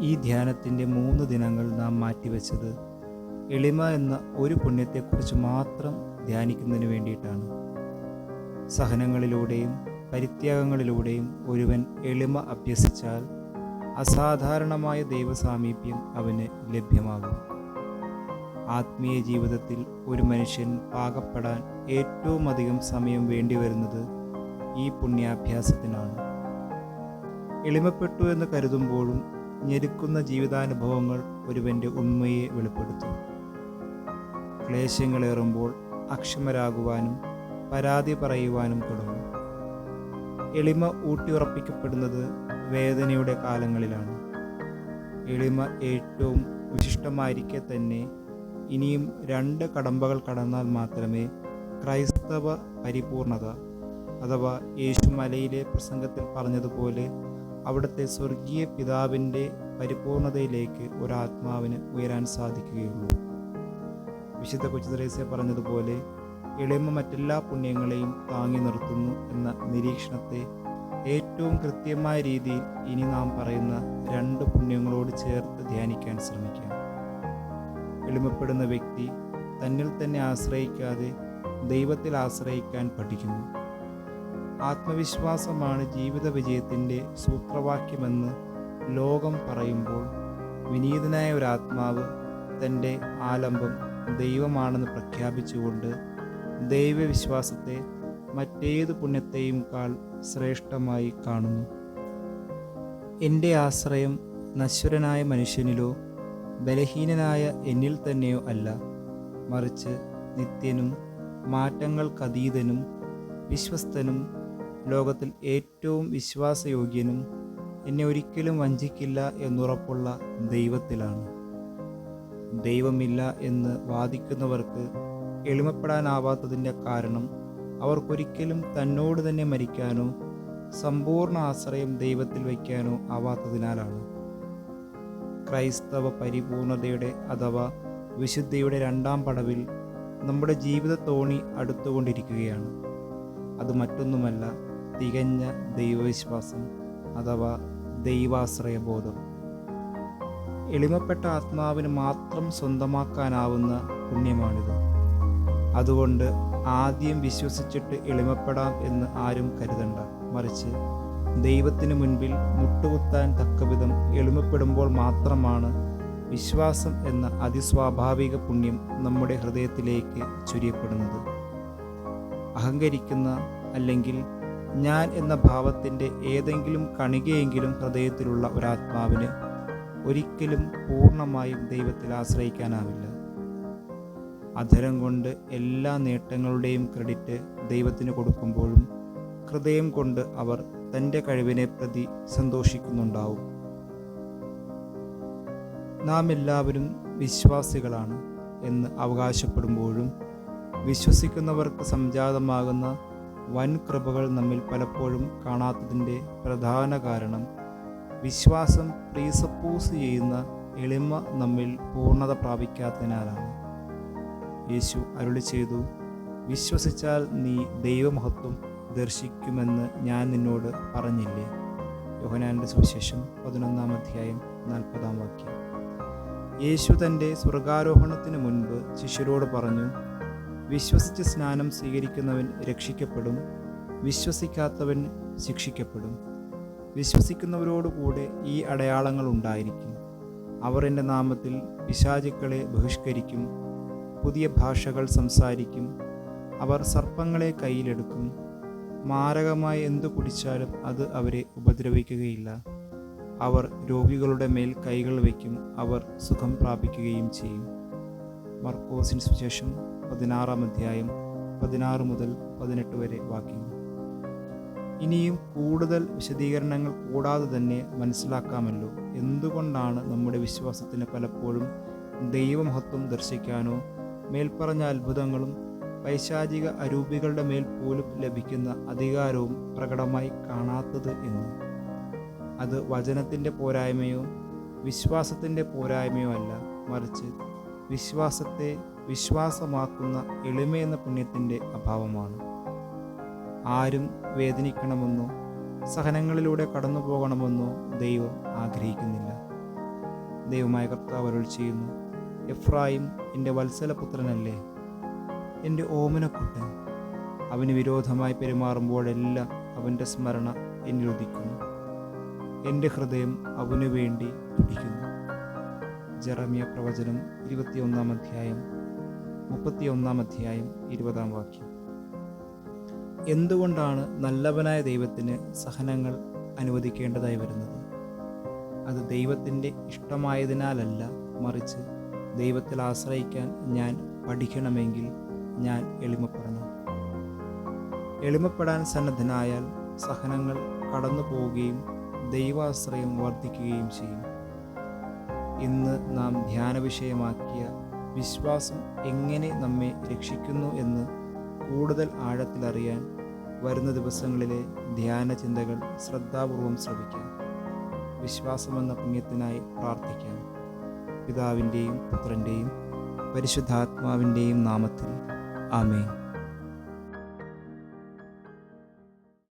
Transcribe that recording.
ഈ ധ്യാനത്തിന്റെ മൂന്ന് ദിനങ്ങൾ നാം മാറ്റിവെച്ചത് എളിമ എന്ന ഒരു പുണ്യത്തെക്കുറിച്ച് മാത്രം ധ്യാനിക്കുന്നതിന് വേണ്ടിയിട്ടാണ്. സഹനങ്ങളിലൂടെയും പരിത്യാഗങ്ങളിലൂടെയും ഒരുവൻ എളിമ അഭ്യസിച്ചാൽ അസാധാരണമായ ദൈവസാമീപ്യം അവന് ലഭ്യമാകും. ആത്മീയ ജീവിതത്തിൽ ഒരു മനുഷ്യൻ പാകപ്പെടാൻ ഏറ്റവും അധികം സമയം വേണ്ടിവരുന്നത് ഈ പുണ്യാഭ്യാസത്തിനാണ്. എളിമപ്പെട്ടു എന്ന് കരുതുമ്പോഴും ഞെരുക്കുന്ന ജീവിതാനുഭവങ്ങൾ ഒരുവന്റെ ഉണ്മയെ വെളിപ്പെടുത്തും ക്ലേശങ്ങളേറുമ്പോൾ അക്ഷമരാകുവാനും പരാതി പറയുവാനും തുടങ്ങും. എളിമ ഊട്ടിയുറപ്പിക്കപ്പെടുന്നത് വേദനയുടെ കാലങ്ങളിലാണ്. എളിമ ഏറ്റവും വിശിഷ്ടമായിരിക്കെ തന്നെ ഇനിയും രണ്ട് കടമ്പകൾ കടന്നാൽ മാത്രമേ ക്രൈസ്തവ പരിപൂർണത അഥവാ യേശുമലയിലെ പ്രസംഗത്തിൽ പറഞ്ഞതുപോലെ അവിടുത്തെ സ്വർഗീയ പിതാവിന്റെ പരിപൂർണതയിലേക്ക് ഒരാത്മാവിന് ഉയരാൻ സാധിക്കുകയുള്ളൂ. വിശുദ്ധ കൊച്ചുദ്രേസ്യ പറഞ്ഞതുപോലെ എളിമ മറ്റെല്ലാ പുണ്യങ്ങളെയും താങ്ങി നിർത്തുന്നു എന്ന നിരീക്ഷണത്തെ ഏറ്റവും കൃത്യമായ രീതിയിൽ ഇനി നാം പറയുന്ന രണ്ട് പുണ്യങ്ങളോട് ചേർത്ത് ധ്യാനിക്കാൻ ശ്രമിക്കാം. എളിമപ്പെടുന്ന വ്യക്തി തന്നിൽ തന്നെ ആശ്രയിക്കാതെ ദൈവത്തിൽ ആശ്രയിക്കാൻ പഠിക്കുന്നു. ആത്മവിശ്വാസമാണ് ജീവിത വിജയത്തിന്റെ സൂത്രവാക്യമെന്ന് ലോകം പറയുമ്പോൾ വിനീതനായ ഒരു ആത്മാവ് തന്റെ ആലംബം ദൈവമാണെന്ന് പ്രഖ്യാപിച്ചുകൊണ്ട് ദൈവവിശ്വാസത്തെ മറ്റേത് പുണ്യത്തെയും കാൾ ശ്രേഷ്ഠമായി കാണുന്നു. എന്റെ ആശ്രയം നശ്വരനായ മനുഷ്യനിലോ ബലഹീനനായ എന്നിൽ തന്നെയോ അല്ല. മറിച്ച് നിത്യനും മാറ്റങ്ങൾക്കതീതനും വിശ്വസ്തനും ലോകത്തിൽ ഏറ്റവും വിശ്വാസയോഗ്യനും എന്നെ ഒരിക്കലും വഞ്ചിക്കില്ല എന്നുറപ്പുള്ള ദൈവത്തിലാണ്. ദൈവമില്ല എന്ന് വാദിക്കുന്നവർക്ക് എളിമപ്പെടാനാവാത്തതിന്റെ കാരണം അവർക്കൊരിക്കലും തന്നോട് തന്നെ മരിക്കാനോ സമ്പൂർണ ആശ്രയം ദൈവത്തിൽ വയ്ക്കാനോ ആവാത്തതിനാലാണ്. ക്രൈസ്തവ പരിപൂർണതയുടെ അഥവാ വിശുദ്ധിയുടെ രണ്ടാം പടവിൽ നമ്മുടെ ജീവിത തോണി അടുത്തുകൊണ്ടിരിക്കുകയാണ്. അത് മറ്റൊന്നുമല്ല തികഞ്ഞ ദൈവവിശ്വാസം അഥവാ ദൈവാശ്രയബോധം. എളിമപ്പെട്ട ആത്മാവിന് മാത്രം സ്വന്തമാക്കാനാവുന്ന പുണ്യമാണിത്. അതുകൊണ്ട് ആദ്യം വിശ്വസിച്ചിട്ട് എളിമപ്പെടാം എന്ന് ആരും കരുതണ്ട. മറിച്ച് ദൈവത്തിന് മുൻപിൽ മുട്ടുകുത്താൻ തക്കവിധം എളിമപ്പെടുമ്പോൾ മാത്രമാണ് വിശ്വാസം എന്ന അതിസ്വാഭാവിക പുണ്യം നമ്മുടെ ഹൃദയത്തിലേക്ക് ചുരിയപ്പെടുന്നത്. അഹങ്കരിക്കുന്ന അല്ലെങ്കിൽ ഞാൻ എന്ന ഭാവത്തിന്റെ ഏതെങ്കിലും കണികയെങ്കിലും ഹൃദയത്തിലുള്ള ഒരാത്മാവിന് ഒരിക്കലും പൂർണമായും ദൈവത്തിൽ ആശ്രയിക്കാനാവില്ല. അധരം കൊണ്ട് എല്ലാ നേട്ടങ്ങളുടെയും ക്രെഡിറ്റ് ദൈവത്തിന് കൊടുക്കുമ്പോഴും ഹൃദയം കൊണ്ട് അവർ തന്റെ കഴിവിനെ പ്രതി സന്തോഷിക്കുന്നുണ്ടാവും. നാം എല്ലാവരും വിശ്വാസികളാണ് എന്ന് അവകാശപ്പെടുമ്പോഴും വിശ്വസിക്കുന്നവർക്ക് സംജാതമാകുന്ന വൻ കൃപകൾ നമ്മിൽ പലപ്പോഴും കാണാത്തതിന്റെ പ്രധാന കാരണം വിശ്വാസം പ്രീസപ്പോസ് ചെയ്യുന്ന എളിമ നമ്മിൽ പൂർണത പ്രാപിക്കാത്തതിനാലാണ്. യേശു അരുളി ചെയ്തു വിശ്വസിച്ചാൽ നീ ദൈവമഹത്വം ദർശിക്കുമെന്ന് ഞാൻ നിന്നോട് പറഞ്ഞില്ലേ? യോഹനാന്റെ സുവിശേഷം പതിനൊന്നാം അധ്യായം നാൽപ്പതാം വാക്യം. യേശു തന്റെ സ്വർഗാരോഹണത്തിന് മുൻപ് ശിഷ്യരോട് പറഞ്ഞു വിശ്വസിച്ച് സ്നാനം സ്വീകരിക്കുന്നവൻ രക്ഷിക്കപ്പെടും വിശ്വസിക്കാത്തവൻ ശിക്ഷിക്കപ്പെടും. വിശ്വസിക്കുന്നവരോടുകൂടെ ഈ അടയാളങ്ങൾ ഉണ്ടായിരിക്കും. അവർ എന്റെ നാമത്തിൽ പിശാചുക്കളെ ബഹിഷ്കരിക്കും പുതിയ ഭാഷകൾ സംസാരിക്കും അവർ സർപ്പങ്ങളെ കയ്യിലെടുക്കും. മാരകമായി എന്തു കുടിച്ചാലും അത് അവരെ ഉപദ്രവിക്കുകയില്ല. അവർ രോഗികളുടെ മേൽ കൈകൾ വയ്ക്കും അവർ സുഖം പ്രാപിക്കുകയും ചെയ്യും. മർക്കോസിന് സുശേഷം പതിനാറാം അധ്യായം പതിനാറ് മുതൽ പതിനെട്ട് വരെ വാക്യങ്ങൾ ഇനിയും കൂടുതൽ വിശദീകരണങ്ങൾ കൂടാതെ തന്നെ മനസ്സിലാക്കാമല്ലോ. എന്തുകൊണ്ടാണ് നമ്മുടെ വിശ്വാസത്തിന് പലപ്പോഴും ദൈവമഹത്വം ദർശിക്കാനോ മേൽപ്പറഞ്ഞ അത്ഭുതങ്ങളും പൈശാചിക അരൂപികളുടെ മേൽ പോലും ലഭിക്കുന്ന അധികാരവും പ്രകടമായി കാണാത്തത് എന്ന്? അത് വചനത്തിന്റെ പോരായ്മയോ വിശ്വാസത്തിന്റെ പോരായ്മയോ അല്ല. മറിച്ച് വിശ്വാസത്തെ വിശ്വാസമാക്കുന്ന എളിമയെന്ന പുണ്യത്തിന്റെ അഭാവമാണ്. ആരും വേദനിക്കണമെന്നോ സഹനങ്ങളിലൂടെ കടന്നു പോകണമെന്നോ ദൈവം ആഗ്രഹിക്കുന്നില്ല. ദൈവമായ കർത്താവ് അരുൾ ചെയ്യുന്നു എഫ്രായിം എന്റെ വത്സലപുത്രനല്ലേ? എന്റെ ഓമനക്കുട്ടൻ. അവന് വിരോധമായി പെരുമാറുമ്പോഴെല്ലാം അവന്റെ സ്മരണ എന്നിൽ ഉദിക്കുന്നു. എന്റെ ഹൃദയം അവനു വേണ്ടി തുടിക്കുന്നു. ജെറമിയ പ്രവചനം ഇരുപത്തിയൊന്നാം അധ്യായം മുപ്പത്തിയൊന്നാം അധ്യായം ഇരുപതാം വാക്യം. എന്തുകൊണ്ടാണ് നല്ലവനായ ദൈവത്തിന് സഹനങ്ങൾ അനുവദിക്കേണ്ടതായി വരുന്നത്? അത് ദൈവത്തിന്റെ ഇഷ്ടമായതിനാലല്ല മറിച്ച് ദൈവത്തിൽ ആശ്രയിക്കാൻ ഞാൻ പഠിക്കണമെങ്കിൽ ഞാൻ എളിമപ്പെടണം. എളിമപ്പെടാൻ സന്നദ്ധനായാൽ സഹനങ്ങൾ കടന്നു പോവുകയും ദൈവാശ്രയം വർദ്ധിക്കുകയും ചെയ്യും. ഇന്ന് നാം ധ്യാന വിഷയമാക്കിയ വിശ്വാസം എങ്ങനെ നമ്മെ രക്ഷിക്കുന്നു എന്ന് കൂടുതൽ ആഴത്തിലറിയാൻ വരുന്ന ദിവസങ്ങളിലെ ധ്യാന ചിന്തകൾ ശ്രദ്ധാപൂർവം ശ്രമിക്കാം വിശ്വാസമെന്ന പുണ്യത്തിനായി പ്രാർത്ഥിക്കാം. പിതാവിന്റെയും പുത്രന്റെയും പരിശുദ്ധാത്മാവിന്റെയും നാമത്തിൽ. ആമേൻ.